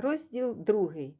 Розділ другий.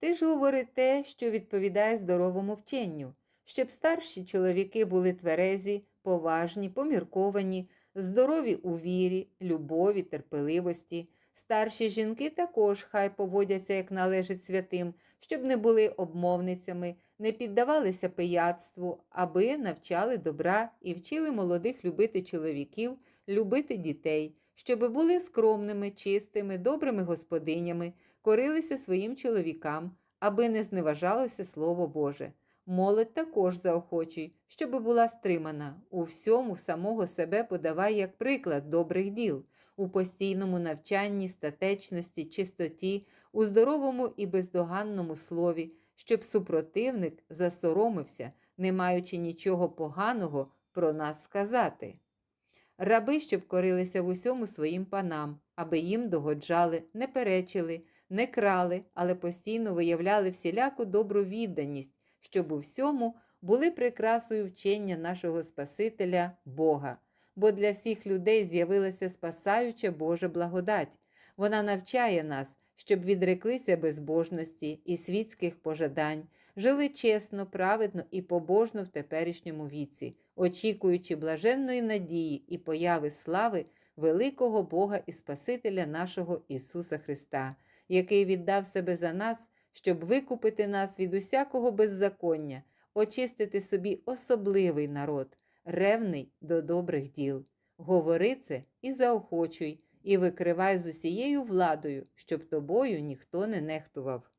Ти ж говори те, що відповідає здоровому вченню, щоб старші чоловіки були тверезі, поважні, помірковані, здорові у вірі, любові, терпеливості. Старші жінки також хай поводяться, як належить святим, щоб не були обмовницями, не піддавалися пияцтву, аби навчали добра і вчили молодих любити чоловіків, любити дітей, щоб були скромними, чистими, добрими господинями, корилися своїм чоловікам, аби не зневажалося Слово Боже. Молодь також заохочуй, щоб була стримана, у всьому самого себе подавай як приклад добрих діл, у постійному навчанні, статечності, чистоті, у здоровому і бездоганному слові, щоб супротивник засоромився, не маючи нічого поганого про нас сказати. Раби, щоб корилися в усьому своїм панам, аби їм догоджали, не перечили, не крали, але постійно виявляли всіляку добру відданість, щоб у всьому були прикрасою вчення нашого Спасителя Бога. Бо для всіх людей з'явилася спасаюча Божа благодать. Вона навчає нас, щоб відреклися безбожності і світських пожадань, жили чесно, праведно і побожно в теперішньому віці, очікуючи блаженної надії і появи слави великого Бога і Спасителя нашого Ісуса Христа, який віддав себе за нас, щоб викупити нас від усякого беззаконня, очистити собі особливий народ, ревний до добрих діл. Говори це і заохочуй, і викривай з усією владою, щоб тобою ніхто не нехтував.